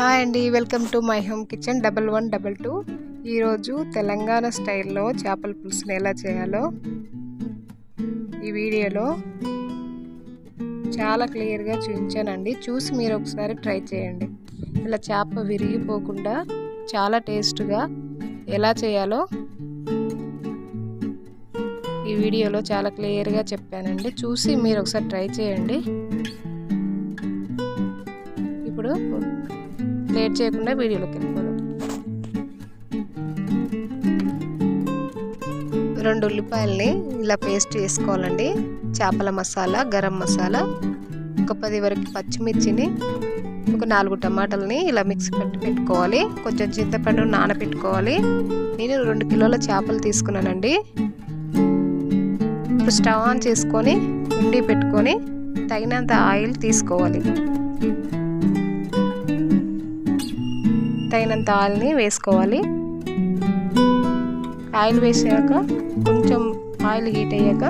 Hi అండి welcome to my home kitchen double one double two. ఈరోజు తెలంగాణ స్టైల్లో చేపల పులుసుని ఎలా చేయాలో ఈ వీడియోలో చాలా క్లియర్గా చూపించానండి. చూసి మీరు ఒకసారి ట్రై చేయండి. ఇలా చేప విరిగిపోకుండా చాలా టేస్ట్గా ఎలా చేయాలో ఈ వీడియోలో చాలా క్లియర్గా చెప్పానండి. చూసి మీరు ఒకసారి ట్రై చేయండి. ఇప్పుడు లేట్ చేయకుండా వీడియోలోకి వెళ్ళిపోదాం రెండు ఉల్లిపాయల్ని ఇలా పేస్ట్ చేసుకోవాలండి. చేపల మసాలా గరం మసాలా ఒక పది వరకు పచ్చిమిర్చిని ఒక నాలుగు టమాటాలని ఇలా మిక్సీ పెట్టి పెట్టుకోవాలి. కొంచెం చింతపండు నానబెట్టుకోవాలి నేను రెండు కిలోల చేపలు తీసుకున్నానండి. ఇప్పుడు స్టవ్ ఆన్ చేసుకొని ఉండి పెట్టుకొని తగినంత ఆయిల్ తీసుకోవాలి. తగినంత ఆయిల్ని వేసుకోవాలి. ఆయిల్ వేసాక కొంచెం ఆయిల్ హీట్ అయ్యాక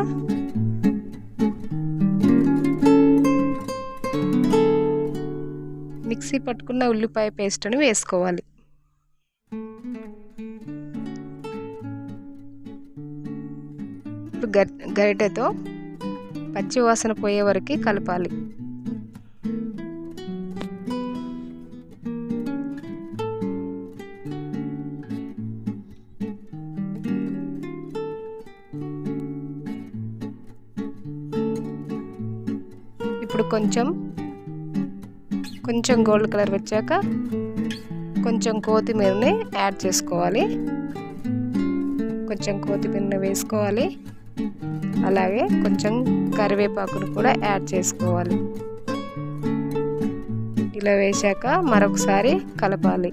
మిక్సీ పట్టుకున్న ఉల్లిపాయ పేస్ట్ని వేసుకోవాలి. ఇప్పుడు గరిటెతో పచ్చి వాసన పోయే వరకు కలపాలి. ఇప్పుడు కొంచెం కొంచెం గోల్డ్ కలర్ వచ్చాక కొంచెం కొత్తిమీరని యాడ్ చేసుకోవాలి. కొంచెం కొత్తిమీరని వేసుకోవాలి. అలాగే కొంచెం కరివేపాకును కూడా యాడ్ చేసుకోవాలి. ఇలా వేశాక మరొకసారి కలపాలి.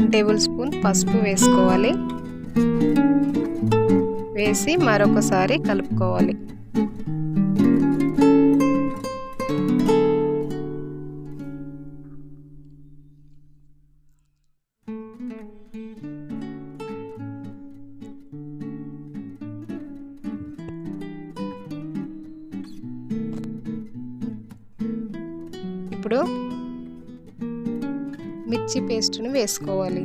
వన్ టేబుల్ స్పూన్ పసుపు వేసుకోవాలి. వేసి మరొకసారి కలుపుకోవాలి. ఇప్పుడు మిర్చి పేస్ట్ని వేసుకోవాలి.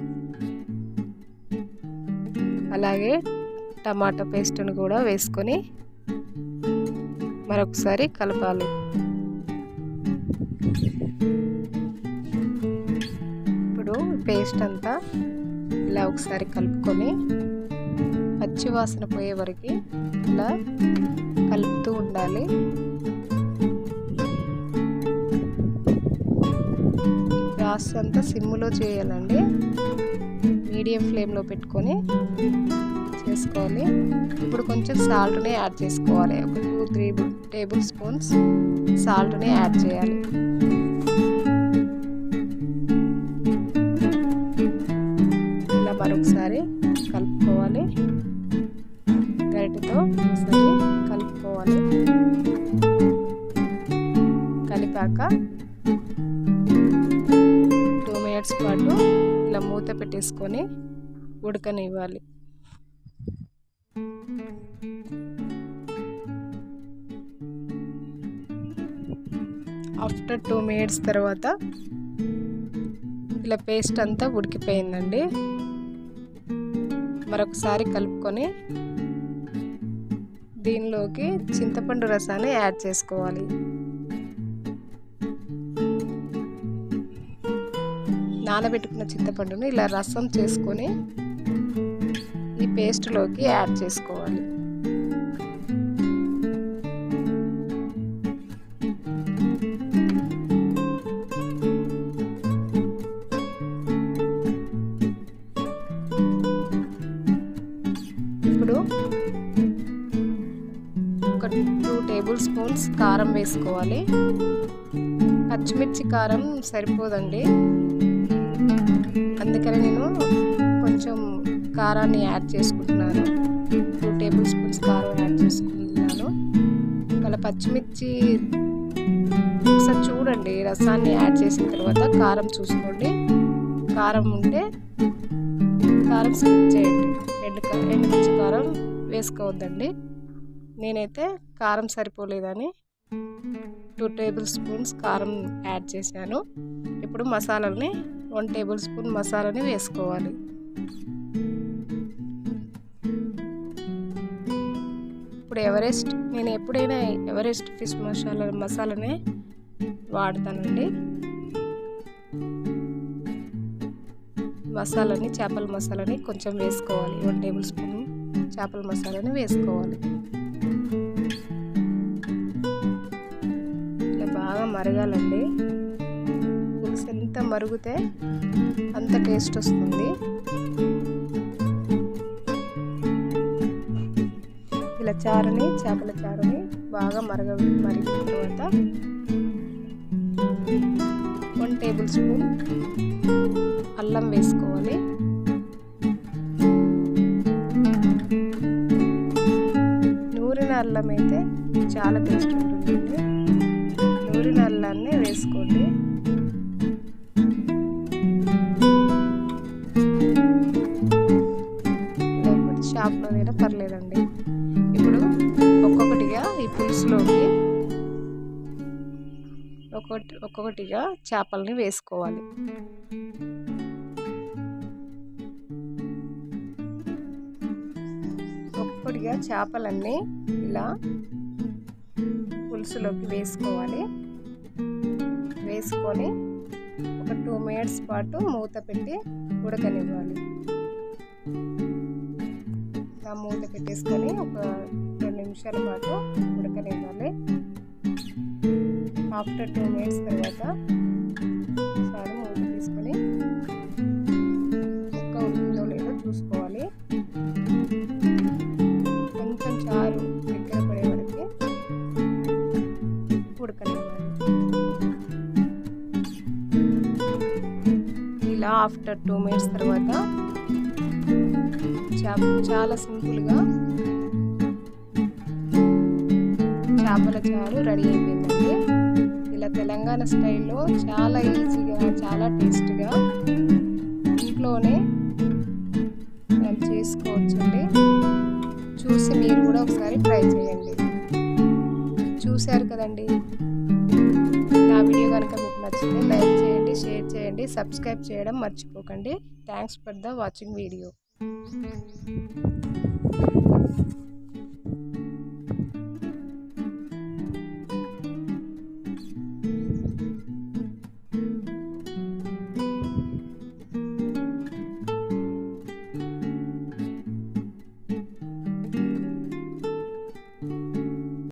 అలాగే టమాటా పేస్ట్ను కూడా వేసుకొని మరొకసారి కలపాలి. ఇప్పుడు పేస్ట్ అంతా ఇలా ఒకసారి కలుపుకొని పచ్చి వాసన పోయే వరకు ఇలా కలుపుతూ ఉండాలి. గ్యాస్ అంతా సిమ్లో చేయాలండి. మీడియం ఫ్లేమ్లో పెట్టుకొని చేసుకోవాలి. ఇప్పుడు కొంచెం సాల్ట్ని యాడ్ చేసుకోవాలి. ఒక టూ త్రీ టేబుల్ స్పూన్స్ సాల్ట్ని యాడ్ చేయాలి. ఇలా మరొకసారి పాటు ఇలా మూత పెట్టేసుకొని ఉడకనివ్వాలి. ఆఫ్టర్ టూ మినిట్స్ తర్వాత ఇలా పేస్ట్ అంతా ఉడికిపోయిందండి. మరొకసారి కలుపుకొని దీనిలోకి చింతపండు రసాన్ని యాడ్ చేసుకోవాలి. నానబెట్టుకున్న చింతపండును ఇలా రసం చేసుకొని ఈ పేస్ట్లోకి యాడ్ చేసుకోవాలి. ఇప్పుడు ఒక టూ టేబుల్ స్పూన్స్ కారం వేసుకోవాలి. పచ్చిమిర్చి కారం సరిపోదండి. అందుకనే నేను కొంచెం కారాన్ని యాడ్ చేసుకుంటున్నాను. టూ టేబుల్ స్పూన్స్ కారం యాడ్ చేసుకుంటున్నాను. మళ్ళీ పచ్చిమిర్చి ఒకసారి చూడండి రసాన్ని యాడ్ చేసిన తర్వాత కారం చూసుకోండి. కారం ఉంటే కారం స్కిప్ చేయండి. ఎండు ఎండుమిర్చి కారం వేసుకోవద్దండి. నేనైతే కారం సరిపోలేదని టూ టేబుల్ స్పూన్స్ కారం యాడ్ చేశాను. ఇప్పుడు మసాలాల్ని వన్ టేబుల్ స్పూన్ మసాలాని వేసుకోవాలి. ఇప్పుడు ఎవరెస్ట్ నేను ఎప్పుడైనా ఎవరెస్ట్ ఫిష్ మసాలా మసాలానే వాడతానండి. మసాలాని చేపల మసాలాని కొంచెం వేసుకోవాలి. వన్ టేబుల్ స్పూన్ చేపల మసాలాని వేసుకోవాలి. ఇలా బాగా మరగాలండి. ఎంత మరుగుతే అంత టేస్ట్ వస్తుంది. ఇలా చారుని చేపల చారుని బాగా మరగ మరిగిన తర్వాత వన్ టేబుల్ స్పూన్ అల్లం వేసుకోవాలి. నూరిన అల్లం అయితే చాలా టేస్ట్ ఉంటుంది నూరిన అల్లాన్ని వేసుకోండి. పర్లేదండి. ఇప్పుడు ఒక్కొక్కటిగా ఈ పులుసులోకి ఒక్కొక్కటి ఒక్కొక్కటిగా చేపల్ని వేసుకోవాలి. ఒక్కొక్కటిగా చేపలన్నీ ఇలా పులుసులోకి వేసుకోవాలి. వేసుకొని ఒక టూ మినిట్స్ పాటు మూత పెట్టి ఉడకనివ్వాలి. మూత పెట్టేసుకొని ఒక రెండు నిమిషాల పాటు ఉడకనివ్వాలి. ఆఫ్టర్ టూ మినిట్స్ తర్వాత ఒకసారి మూత తీసుకొని ముక్క ఉడికిందో లేదో చూసుకోవాలి. కొంచెం చారు దగ్గర పడే వరకు ఉడకనివ్వాలి. ఇలా ఆఫ్టర్ టూ మినిట్స్ తర్వాత చాలా సింపుల్గా చేపల చారు రెడీ అయిపోయిందండి. ఇలా తెలంగాణ స్టైల్లో చాలా ఈజీగా చాలా టేస్ట్గా ఇంట్లోనే మనం చేసుకోవచ్చండి. చూసి మీరు కూడా ఒకసారి ట్రై చేయండి. చూశారు కదండి? నా వీడియో కనుక మీకు నచ్చితే లైక్ చేయండి షేర్ చేయండి సబ్స్క్రైబ్ చేయడం మర్చిపోకండి. Thanks for the watching video Música